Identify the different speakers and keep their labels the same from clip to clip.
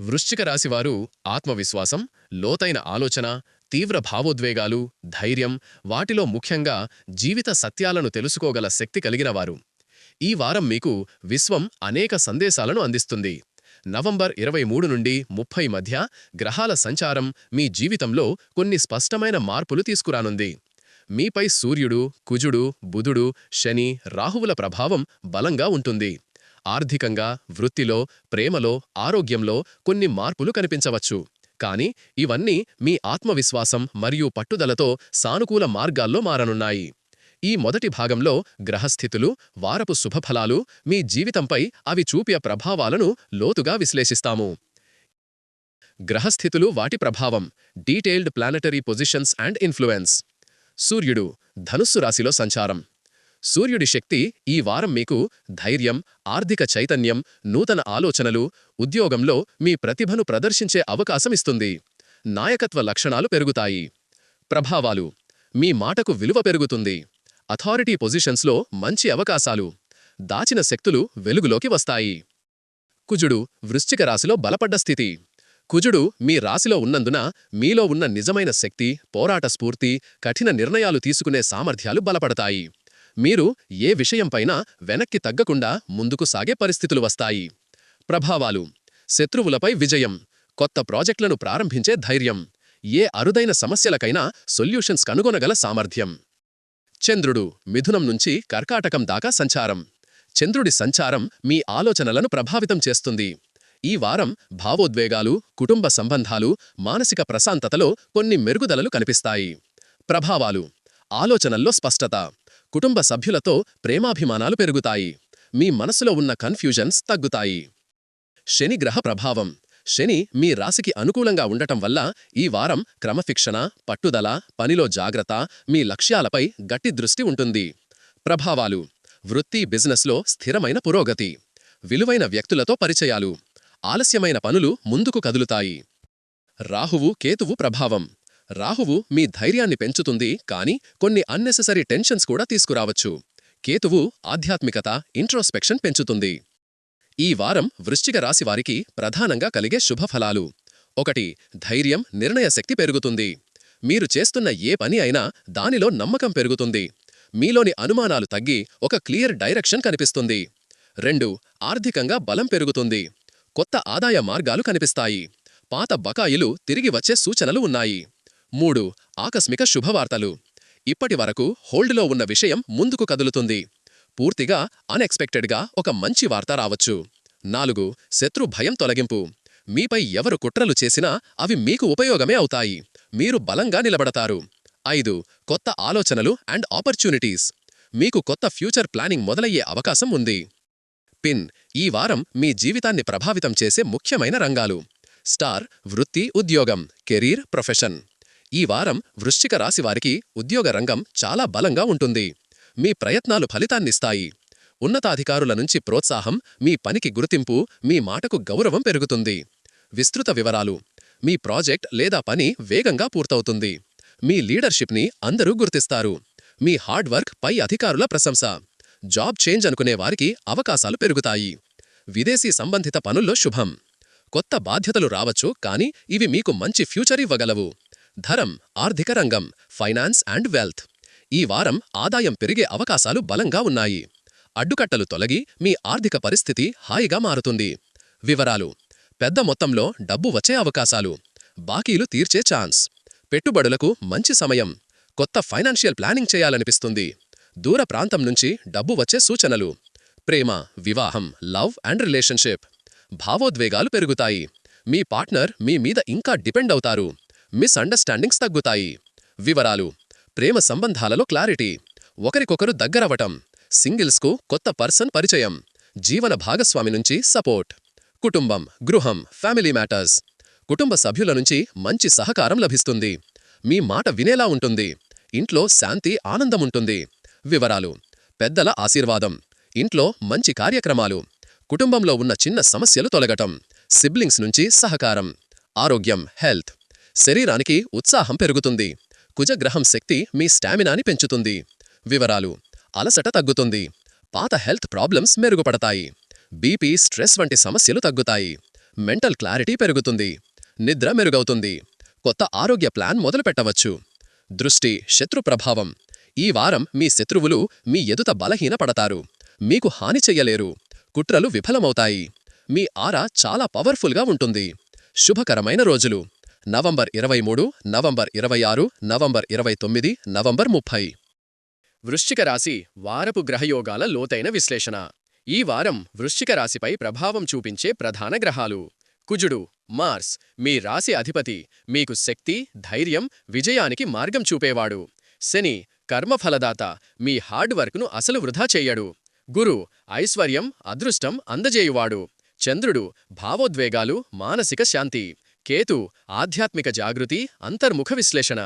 Speaker 1: వృశ్చిక రాశివారు ఆత్మవిశ్వాసం లోతైన ఆలోచన తీవ్ర భావోద్వేగాలు ధైర్యం వాటిలో ముఖ్యంగా జీవిత సత్యాలను తెలుసుకోగల శక్తి కలిగినవారు. ఈ వారం మీకు విశ్వం అనేక సందేశాలను అందిస్తుంది. నవంబర్ ఇరవై మూడు నుండి ముప్పై మధ్య గ్రహాల సంచారం మీ జీవితంలో కొన్ని స్పష్టమైన మార్పులు తీసుకురానుంది. మీపై సూర్యుడు కుజుడు బుధుడు శని రాహువుల ప్రభావం బలంగా ఉంటుంది. ఆర్థికంగా వృత్తిలో ప్రేమలో ఆరోగ్యంలో కొన్ని మార్పులు కనిపించవచ్చు. కానీ ఇవన్నీ మీ ఆత్మవిశ్వాసం మరియు పట్టుదలతో సానుకూల మార్గాల్లో మారనున్నాయి. ఈ మొదటి భాగంలో గ్రహస్థితులు వారపు శుభఫలాలు మీ జీవితంపై అవి చూపే ప్రభావాలను లోతుగా విశ్లేషిస్తాము. గ్రహస్థితులు వాటి ప్రభావం detailed planetary positions and influence. సూర్యుడు ధనుస్సు రాశిలో సంచారం. సూర్యుడి శక్తి ఈ వారం మీకు ధైర్యం ఆర్థిక చైతన్యం నూతన ఆలోచనలు ఉద్యోగంలో మీ ప్రతిభను ప్రదర్శించే అవకాశమిస్తుంది నాయకత్వ లక్షణాలు పెరుగుతాయి. ప్రభావాలు. మీ మాటకు విలువ పెరుగుతుంది. అథారిటీ పొజిషన్స్లో మంచి అవకాశాలు. దాచిన శక్తులు వెలుగులోకి వస్తాయి. కుజుడు వృశ్చిక రాశిలో బలపడ్డ స్థితి. కుజుడు మీ రాశిలో ఉన్నందున మీలో ఉన్న నిజమైన శక్తి పోరాట స్ఫూర్తి కఠిన నిర్ణయాలు తీసుకునే సామర్థ్యాలు బలపడతాయి. మీరు ఏ విషయంపైనా వెనక్కి తగ్గకుండా ముందుకు సాగే పరిస్థితులు వస్తాయి. ప్రభావాలు. శత్రువులపై విజయం. కొత్త ప్రాజెక్టులను ప్రారంభించే ధైర్యం. ఏ అరుదైన సమస్యలకైనా సొల్యూషన్స్ కనుగొనగల సామర్థ్యం. చంద్రుడు. మిథునం నుంచి కర్కాటకం దాకా సంచారం. చంద్రుడి సంచారం మీ ఆలోచనలను ప్రభావితం చేస్తుంది. ఈ వారం భావోద్వేగాలు కుటుంబ సంబంధాలు మానసిక ప్రశాంతతలో కొన్ని మెరుగుదలలు కనిపిస్తాయి. ప్రభావాలు. ఆలోచనల్లో స్పష్టత. కుటుంబ సభ్యులతో ప్రేమాభిమానాలు పెరుగుతాయి. మీ మనసులో ఉన్న కన్ఫ్యూజన్స్ తగ్గుతాయి. శని గ్రహ ప్రభావం. శని మీ రాశికి అనుకూలంగా ఉండటం వల్ల ఈ వారం క్రమశిక్షణ పట్టుదల పనిలో జాగ్రత్త మీ లక్ష్యాలపై గట్టి దృష్టి ఉంటుంది. ప్రభావాలు. వృత్తి బిజినెస్లో స్థిరమైన పురోగతి. విలువైన వ్యక్తులతో పరిచయాలు. ఆలస్యమైన పనులు ముందుకు కదులుతాయి. రాహువు కేతువు ప్రభావం. రాహువు మీ ధైర్యాన్ని పెంచుతుంది కాని కొన్ని అన్నెసెసరీ టెన్షన్స్ కూడా తీసుకురావచ్చు. కేతువు ఆధ్యాత్మికత ఇంట్రోస్పెక్షన్ పెంచుతుంది. ఈ వారం వృశ్చిక రాశివారికి ప్రధానంగా కలిగే శుభఫలాలు. ఒకటి ధైర్యం నిర్ణయశక్తి పెరుగుతుంది. మీరు చేస్తున్న ఏ పని అయినా దానిలో నమ్మకం పెరుగుతుంది. మీలోని అనుమానాలు తగ్గి ఒక క్లియర్ డైరెక్షన్ కనిపిస్తుంది. రెండు ఆర్థికంగా బలం పెరుగుతుంది. కొత్త ఆదాయ మార్గాలు కనిపిస్తాయి. పాత బకాయిలు తిరిగి వచ్చే సూచనలు ఉన్నాయి. మూడు ఆకస్మిక శుభవార్తలు. ఇప్పటి వరకు హోల్డ్లో ఉన్న విషయం ముందుకు కదులుతుంది. పూర్తిగా అన్ఎక్స్పెక్టెడ్గా ఒక మంచి వార్త రావచ్చు. నాలుగు శత్రు భయం తొలగింపు. మీపై ఎవరు కుట్రలు చేసినా అవి మీకు ఉపయోగమే అవుతాయి. మీరు బలంగా నిలబడతారు. ఐదు కొత్త ఆలోచనలు అండ్ ఆపర్చునిటీస్. మీకు కొత్త ఫ్యూచర్ ప్లానింగ్ మొదలయ్యే అవకాశం ఉంది. పిన్ ఈ వారం మీ జీవితాన్ని ప్రభావితం చేసే ముఖ్యమైన రంగాలు. స్టార్ వృత్తి ఉద్యోగం కెరీర్ ప్రొఫెషన్. ఈ వారం వృశ్చిక రాశివారికి ఉద్యోగ రంగం చాలా బలంగా ఉంటుంది. మీ ప్రయత్నాలు ఫలితాన్నిస్తాయి. ఉన్నతాధికారుల నుంచి ప్రోత్సాహం మీ పనికి గుర్తింపు మీ మాటకు గౌరవం పెరుగుతుంది. విస్తృత వివరాలు. మీ ప్రాజెక్ట్ లేదా పని వేగంగా పూర్తవుతుంది. మీ లీడర్షిప్ని అందరూ గుర్తిస్తారు. మీ హార్డ్ వర్క్ పై అధికారుల ప్రశంస. జాబ్ చేంజ్ అనుకునే వారికి అవకాశాలు పెరుగుతాయి. విదేశీ సంబంధిత పనుల్లో శుభం. కొత్త బాధ్యతలు రావచ్చు కానీ ఇవి మీకు మంచి ఫ్యూచర్ ఇవ్వగలవు. ధరం ఆర్థిక రంగం ఫైనాన్స్ అండ్ వెల్త్. ఈ వారం ఆదాయం పెరిగే అవకాశాలు బలంగా ఉన్నాయి. అడ్డుకట్టలు తొలగి మీ ఆర్థిక పరిస్థితి హాయిగా మారుతుంది. వివరాలు. పెద్ద మొత్తంలో డబ్బు వచ్చే అవకాశాలు. బాకీలు తీర్చే ఛాన్స్. పెట్టుబడులకు మంచి సమయం. కొత్త ఫైనాన్షియల్ ప్లానింగ్ చేయాలనిపిస్తుంది. దూర ప్రాంతం నుంచి డబ్బు వచ్చే సూచనలు. ప్రేమ వివాహం లవ్ అండ్ రిలేషన్షిప్. భావోద్వేగాలు పెరుగుతాయి. మీ పార్ట్నర్ మీ మీద ఇంకా డిపెండ్ అవుతారు. మిస్అండర్స్టాండింగ్స్ తగ్గుతాయి. వివరాలు. ప్రేమ సంబంధాలలో క్లారిటీ. ఒకరికొకరు దగ్గరవటం సింగిల్స్కు కొత్త పర్సన్ పరిచయం. జీవన భాగస్వామి నుంచి సపోర్ట్. కుటుంబం గృహం ఫ్యామిలీ మ్యాటర్స్. కుటుంబ సభ్యుల నుంచి మంచి సహకారం లభిస్తుంది. మీ మాట వినేలా ఉంటుంది. ఇంట్లో శాంతి ఆనందముంటుంది వివరాలు. పెద్దల ఆశీర్వాదం. ఇంట్లో మంచి కార్యక్రమాలు. కుటుంబంలో ఉన్న చిన్న సమస్యలు తొలగటం. సిబ్లింగ్స్ నుంచి సహకారం. ఆరోగ్యం హెల్త్. శరీరానికి ఉత్సాహం పెరుగుతుంది. కుజగ్రహం శక్తి మీ స్టామినాని పెంచుతుంది. వివరాలు. అలసట తగ్గుతుంది. పాత హెల్త్ ప్రాబ్లమ్స్ మెరుగుపడతాయి. బీపీ స్ట్రెస్ వంటి సమస్యలు తగ్గుతాయి. మెంటల్ క్లారిటీ పెరుగుతుంది. నిద్ర మెరుగవుతుంది. కొత్త ఆరోగ్య ప్లాన్ మొదలుపెట్టవచ్చు. దృష్టి శత్రు ప్రభావం. ఈ వారం మీ శత్రువులు మీ ఎదుట బలహీనపడతారు. మీకు హాని చెయ్యలేరు. కుట్రలు విఫలమవుతాయి. మీ ఆరా చాలా పవర్ఫుల్గా ఉంటుంది. శుభకరమైన రోజులు. నవంబర్ ఇరవై మూడు నవంబర్ ఇరవై ఆరు నవంబర్ ఇరవై తొమ్మిది నవంబర్ ముప్పై. వృశ్చిక రాశి వారపు గ్రహయోగాల లోతైన విశ్లేషణ. ఈ వారం వృశ్చిక రాశిపై ప్రభావం చూపించే ప్రధాన గ్రహాలు. కుజుడు మార్స్ మీ రాశి అధిపతి మీకు శక్తి ధైర్యం విజయానికి మార్గం చూపేవాడు. శని కర్మఫలదాత మీ హార్డ్ వర్క్ను అసలు వృధా చెయ్యడు గురు ఐశ్వర్యం అదృష్టం అందజేయువాడు. చంద్రుడు భావోద్వేగాలు మానసిక శాంతి. కేతు ఆధ్యాత్మిక జాగృతి అంతర్ముఖ విశ్లేషణ.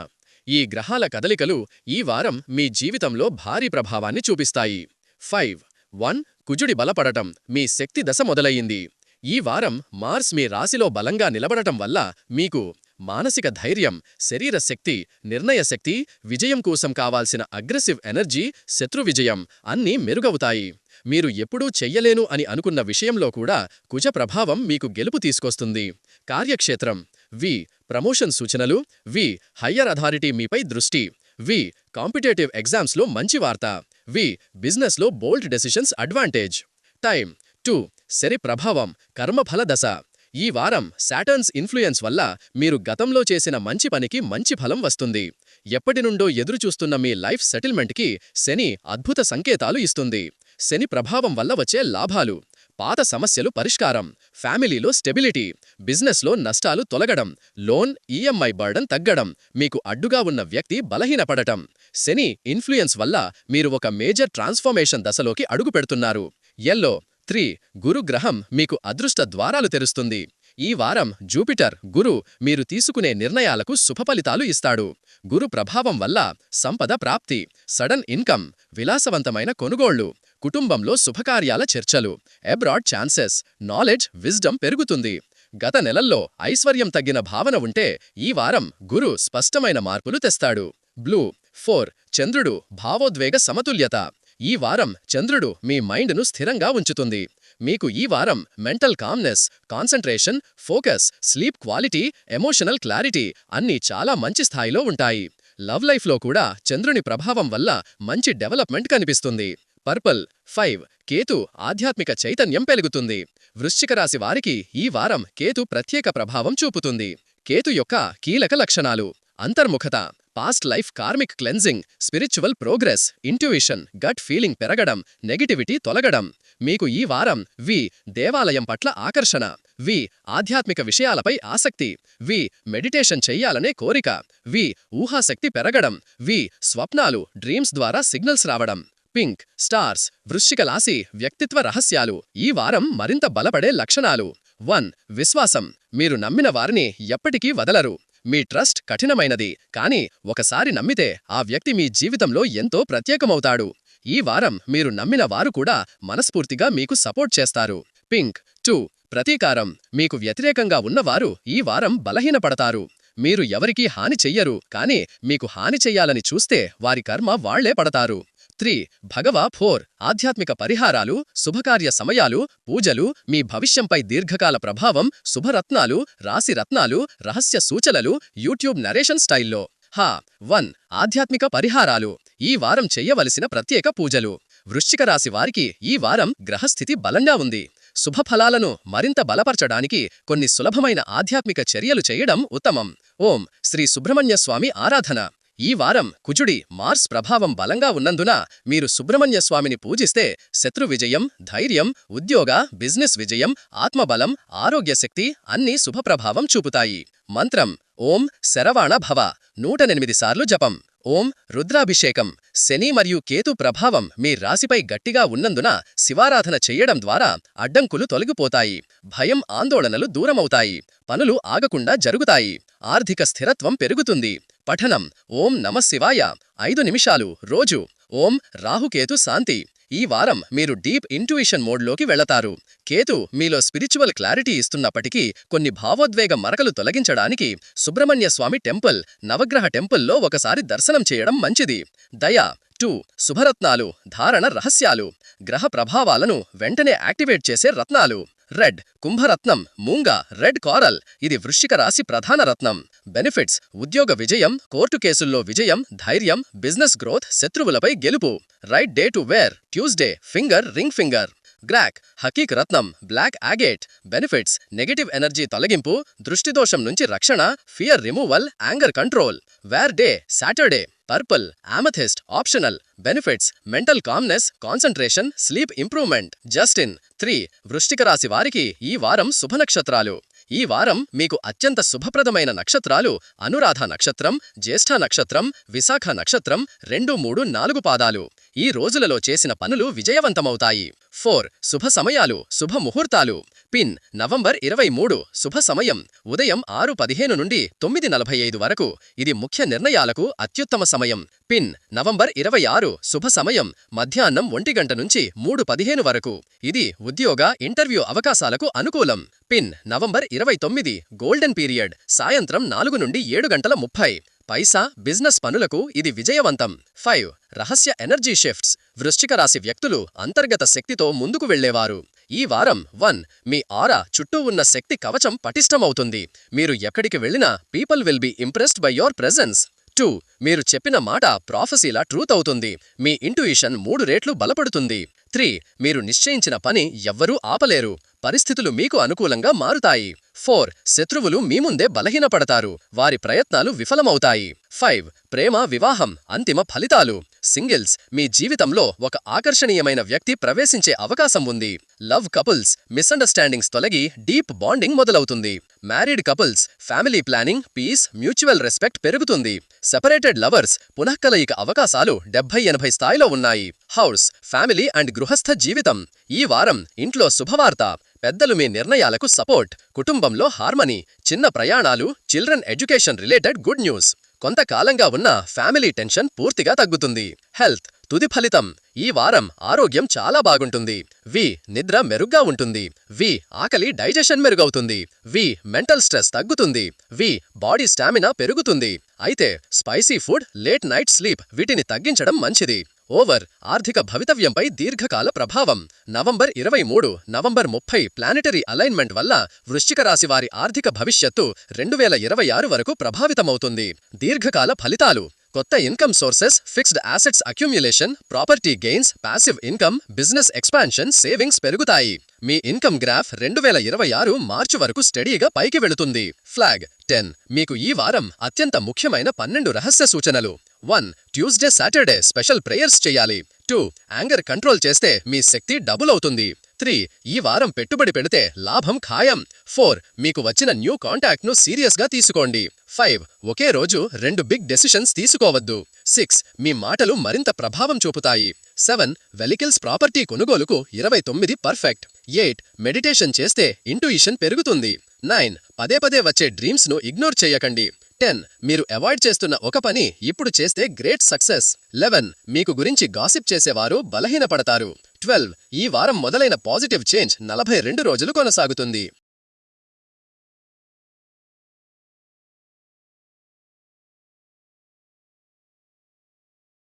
Speaker 1: ఈ గ్రహాల కదలికలు ఈ వారం మీ జీవితంలో భారీ ప్రభావాన్ని చూపిస్తాయి. ఫైవ్ వన్ కుజుడి బలపడటం మీ శక్తి దశ మొదలయ్యింది. ఈ వారం మార్స్ మీ రాశిలో బలంగా నిలబడటం వల్ల మీకు మానసిక ధైర్యం శరీర శక్తి నిర్ణయ శక్తి విజయం కోసం కావాల్సిన అగ్రెసివ్ ఎనర్జీ శత్రు విజయం అన్నీ మెరుగవుతాయి. మీరు ఎప్పుడూ చెయ్యలేను అని అనుకున్న విషయంలో కూడా కుజ ప్రభావం మీకు గెలుపు తీసుకొస్తుంది. కార్యక్షేత్రం. వి. ప్రమోషన్ సూచనలు. వి. హయ్యర్ అథారిటీ మీపై దృష్టి. వి. కాంపిటేటివ్ ఎగ్జామ్స్లో మంచి వార్త. వి. బిజినెస్లో bold decisions advantage. Time two. శని ప్రభావం కర్మఫల దశ. ఈ వారం శాటర్న్స్ ఇన్ఫ్లుయెన్స్ వల్ల మీరు గతంలో చేసిన మంచి పనికి మంచి ఫలం వస్తుంది. ఎప్పటినుండో ఎదురుచూస్తున్న మీ లైఫ్ సెటిల్మెంట్కి శని అద్భుత సంకేతాలు ఇస్తుంది. శని ప్రభావం వల్ల వచ్చే లాభాలు. పాత సమస్యలు పరిష్కారం. ఫ్యామిలీలో స్టెబిలిటీ బిజినెస్లో నష్టాలు తొలగడం లోన్ ఈఎంఐ బర్డన్ తగ్గడం మీకు అడ్డుగా ఉన్న వ్యక్తి బలహీనపడటం. శని ఇన్ఫ్లుయెన్స్ వల్ల మీరు ఒక మేజర్ ట్రాన్స్ఫర్మేషన్ దశలోకి అడుగుపెడుతున్నారు. ఎల్లో త్రీ గురుగ్రహం మీకు అదృష్ట ద్వారాలు తెరుస్తుంది. ఈ వారం జూపిటర్ గురు మీరు తీసుకునే నిర్ణయాలకు శుభఫలితాలు ఇస్తాడు. గురు ప్రభావం వల్ల సంపద ప్రాప్తి సడన్ ఇన్కమ్ విలాసవంతమైన కొనుగోళ్ళు కుటుంబంలో శుభకార్యాల చర్చలు. అబ్రాడ్ ఛాన్సెస్ నాలెడ్జ్ విజ్డమ్ పెరుగుతుంది. గత నెలల్లో ఐశ్వర్యం తగ్గిన భావన ఉంటే ఈ వారం గురు స్పష్టమైన మార్పులు తెస్తాడు. బ్లూ ఫోర్ చంద్రుడు భావోద్వేగ సమతుల్యత. ఈ వారం చంద్రుడు మీ మైండ్ను స్థిరంగా ఉంచుతుంది. మీకు ఈ వారం mental calmness concentration focus sleep quality emotional clarity అన్నీ చాలా మంచి స్థాయిలో ఉంటాయి. లవ్ లైఫ్లో కూడా చంద్రుని ప్రభావం వల్ల మంచి డెవలప్మెంట్ కనిపిస్తుంది. పర్పల్ ఫైవ్ కేతు ఆధ్యాత్మిక చైతన్యం పెరుగుతుంది వృశ్చిక రాశి వారికి ఈ వారం కేతు ప్రత్యేక ప్రభావం చూపుతుంది. కేతు యొక్క కీలక లక్షణాలు. అంతర్ముఖత past life karmic cleansing spiritual progress intuition gut feeling పెరగడం నెగిటివిటీ తొలగడం. మీకు ఈ వారం వి దేవాలయం పట్ల ఆకర్షణ వి ఆధ్యాత్మిక విషయాలపై ఆసక్తి వి మెడిటేషన్ చెయ్యాలనే కోరిక వి ఊహాశక్తి పెరగడం వి స్వప్నాలు డ్రీమ్స్ ద్వారా సిగ్నల్స్ రావడం. పింక్ స్టార్స్ వృశ్చిక రాశి వ్యక్తిత్వ రహస్యాలు. ఈ వారం మరింత బలపడే లక్షణాలు. వన్ విశ్వాసం. మీరు నమ్మిన వారిని ఎప్పటికీ వదలరు. మీ ట్రస్ట్ కఠినమైనది. కానీ ఒకసారి నమ్మితే ఆ వ్యక్తి మీ జీవితంలో ఎంతో ప్రత్యేకమవుతాడు. ఈ వారం మీరు నమ్మిన వారు కూడా మనస్ఫూర్తిగా మీకు సపోర్ట్ చేస్తారు. పింక్ టూ ప్రతీకారం. మీకు వ్యతిరేకంగా ఉన్నవారు ఈ వారం బలహీనపడతారు. మీరు ఎవరికీ హాని చెయ్యరు. కానీ మీకు హాని చెయ్యాలని చూస్తే వారి కర్మ వాళ్ళే పడతారు. త్రీ భగవ ఫోర్ ఆధ్యాత్మిక పరిహారాలు శుభకార్య సమయాలు పూజలు మీ భవిష్యంపై దీర్ఘకాల ప్రభావం శుభరత్నాలు రాశి రత్నాలు రహస్య సూచనలు యూట్యూబ్ నరేషన్ స్టైల్లో. హా వన్ ఆధ్యాత్మిక పరిహారాలు. ఈ వారం చెయ్యవలసిన ప్రత్యేక పూజలు. వృశ్చిక రాశి వారికి ఈ వారం గ్రహస్థితి బలంగా ఉంది. శుభఫలాలను మరింత బలపరచడానికి కొన్ని సులభమైన ఆధ్యాత్మిక చర్యలు చేయడం ఉత్తమం. ఓం శ్రీ సుబ్రహ్మణ్య స్వామి ఆరాధన. ఈ వారం కుజుడి మార్స్ ప్రభావం బలంగా ఉన్నందున మీరు సుబ్రహ్మణ్య స్వామిని పూజిస్తే శత్రు విజయం ధైర్యం ఉద్యోగ బిజినెస్ విజయం ఆత్మబలం ఆరోగ్యశక్తి అన్నీ శుభప్రభావం చూపుతాయి. మంత్రం ఓం శరవాణ భవ నూటనెనిమిది సార్లు జపం. ఓం రుద్రాభిషేకం. శని మరియు కేతు ప్రభావం మీ రాశిపై గట్టిగా ఉన్నందున శివారాధన చెయ్యడం ద్వారా అడ్డంకులు తొలగిపోతాయి. భయం ఆందోళనలు దూరమవుతాయి. పనులు ఆగకుండా జరుగుతాయి. ఆర్థిక స్థిరత్వం పెరుగుతుంది. పఠనం. ఓం నమశివాయ ఐదు నిమిషాలు. రోజు. ఓం రాహుకేతు శాంతి. ఈ వారం మీరు డీప్ ఇంట్యూషన్ మోడ్లోకి వెళతారు. కేతు మీలో స్పిరిచువల్ క్లారిటీ ఇస్తున్నప్పటికీ కొన్ని భావోద్వేగ మరకలు తొలగించడానికి సుబ్రహ్మణ్య స్వామి టెంపుల్ నవగ్రహ టెంపుల్లో ఒకసారి దర్శనం చేయడం మంచిది. దయ టూ శుభరత్నాలు ధారణ రహస్యాలు గ్రహ ప్రభావాలను వెంటనే యాక్టివేట్ చేసే రత్నాలు. రెడ్ కుంభరత్నం మూంగ రెడ్ కారల్. ఇది వృశ్చిక రాశి ప్రధాన రత్నం. బెనిఫిట్స్ ఉద్యోగ విజయం కోర్టు కేసుల్లో విజయం ధైర్యం బిజినెస్ గ్రోత్ శత్రువులపై గెలుపు. Right day to wear Tuesday finger ring finger. Grok హకీక్ రత్నం black agate benefits negative energy తొలగింపు దృష్టిదోషం నుంచి రక్షణ fear removal anger control. Wear day Saturday. Purple amethyst optional benefits mental calmness concentration sleep improvement Justin three వృష్టిక రాశి వారికి ఈ వారం శుభ నక్షత్రాలు. ఈ వారం మీకు అత్యంత శుభప్రదమైన నక్షత్రాలు అనురాధ నక్షత్రం జ్యేష్ఠ నక్షత్రం విశాఖ నక్షత్రం రెండు మూడు నాలుగు పాదాలు. ఈ రోజులలో చేసిన పనులు విజయవంతమవుతాయి. ఫోర్ శుభ సమయాలు శుభ ముహూర్తాలు. పిన్ నవంబర్ ఇరవై మూడు. శుభ సమయం. ఉదయం ఆరు పదిహేను నుండి తొమ్మిది నలభై ఐదు వరకు. ఇది ముఖ్య నిర్ణయాలకు అత్యుత్తమ సమయం. పిన్ నవంబర్ ఇరవై ఆరు. శుభ సమయం. మధ్యాహ్నం ఒంటి గంట నుంచి మూడు పదిహేను వరకు. ఇది ఉద్యోగ ఇంటర్వ్యూ అవకాశాలకు అనుకూలం. పిన్ నవంబర్ ఇరవై తొమ్మిది. Golden period. సాయంత్రం నాలుగు నుండి ఏడు గంటల ముప్పై. పైసా బిజినెస్ పనులకు ఇది విజయవంతం. ఫైవ్. రహస్య ఎనర్జీ షిఫ్ట్స్. వృశ్చిక రాశి వ్యక్తులు అంతర్గత శక్తితో ముందుకు వెళ్ళేవారు ఈ వారం వన్ మీ ఆరా చుట్టూ ఉన్న శక్తి కవచం పటిష్టమవుతుంది. మీరు ఎక్కడికి వెళ్ళినా people will be impressed by your presence. Two మీరు చెప్పిన మాట ప్రాఫెసీలా ట్రూత్ అవుతుంది. మీ ఇంట్యూయిషన్ మూడు రేట్లు బలపడుతుంది. త్రీ మీరు నిశ్చయించిన పని ఎవ్వరూ ఆపలేరు. పరిస్థితులు మీకు అనుకూలంగా మారుతాయి. ఫోర్ శత్రువులు మీ ముందే బలహీనపడతారు. వారి ప్రయత్నాలు విఫలమవుతాయి. ఫైవ్ ప్రేమ వివాహం అంతిమ ఫలితాలు. సింగిల్స్ మీ జీవితంలో ఒక ఆకర్షణీయమైన వ్యక్తి ప్రవేశించే అవకాశం ఉంది. లవ్ కపుల్స్ మిస్అండర్స్టాండింగ్స్ తొలగి డీప్ బాండింగ్ మొదలవుతుంది. Married couples family planning peace mutual respect పెరుగుతుంది. సెపరేటెడ్ లవర్స్ పునఃకలయిక అవకాశాలు డెబ్బై ఎనభై స్థాయిలో ఉన్నాయి. హౌస్ ఫ్యామిలీ అండ్ గృహస్థ జీవితం. ఈ వారం ఇంట్లో శుభవార్త పెద్దలు మీ నిర్ణయాలకు సపోర్ట్ కుటుంబంలో హార్మనీ చిన్న ప్రయాణాలు children education related good news. కొంతకాలంగా ఉన్న ఫ్యామిలీ టెన్షన్ పూర్తిగా తగ్గుతుంది. హెల్త్ తుది ఫలితం. ఈ వారం ఆరోగ్యం చాలా బాగుంటుంది. వి నిద్ర మెరుగ్గా ఉంటుంది. వి ఆకలి డైజెషన్ మెరుగవుతుంది. వి మెంటల్ స్ట్రెస్ తగ్గుతుంది. వి బాడీ స్టామినా పెరుగుతుంది. అయితే spicy food late night sleep వీటిని తగ్గించడం మంచిది. ఓవర్ ఆర్థిక భవితవ్యంపై దీర్ఘకాల ప్రభావం. నవంబర్ ఇరవై మూడు నవంబర్ ముప్పై ప్లానెటరీ అలైన్మెంట్ వల్ల వృశ్చిక రాశి వారి ఆర్థిక భవిష్యత్తు రెండు వేల ఇరవై ఆరు వరకు ప్రభావితమవుతుంది. దీర్ఘకాల ఫలితాలు. కొత్త income sources fixed assets accumulation property gains passive income business expansion savings పెరుగుతాయి. మీ ఇన్కమ్ గ్రాఫ్ రెండు వేల ఇరవై ఆరు మార్చి వరకు స్టడీగా పైకి వెళుతుంది. Flag ten. మీకు ఈ వారం అత్యంత ముఖ్యమైన పన్నెండు రహస్య సూచనలు. One Tuesday Saturday special prayers చేయాలి. టూ యాంగర్ కంట్రోల్ చేస్తే మీ శక్తి డబుల్ అవుతుంది. త్రీ ఈ వారం పెట్టుబడి పెడితే లాభం ఖాయం. ఫోర్ మీకు వచ్చిన న్యూ కాంటాక్ట్ను సీరియస్గా తీసుకోండి. ఫైవ్ ఒకే రోజు రెండు బిగ్ డెసిషన్స్ తీసుకోవద్దు. సిక్స్ మీ మాటలు మరింత ప్రభావం చూపుతాయి. సెవెన్ వెలికిల్స్ ప్రాపర్టీ కొనుగోలుకు ఇరవై తొమ్మిది పర్ఫెక్ట్. ఎయిట్ మెడిటేషన్ చేస్తే ఇంటూయిషన్ పెరుగుతుంది. నైన్ పదే పదే వచ్చే డ్రీమ్స్ను ఇగ్నోర్ చేయకండి. టెన్. మీరు అవాయిడ్ చేస్తున్న ఒక పని ఇప్పుడు చేస్తే గ్రేట్ సక్సెస్. లెవెన్. మీకు గురించి గాసిప్ చేసేవారు బలహీనపడతారు. ట్వెల్వ్. ఈ వారం మొదలైన పాజిటివ్ చేంజ్ నలభై రెండు రోజులు కొనసాగుతుంది.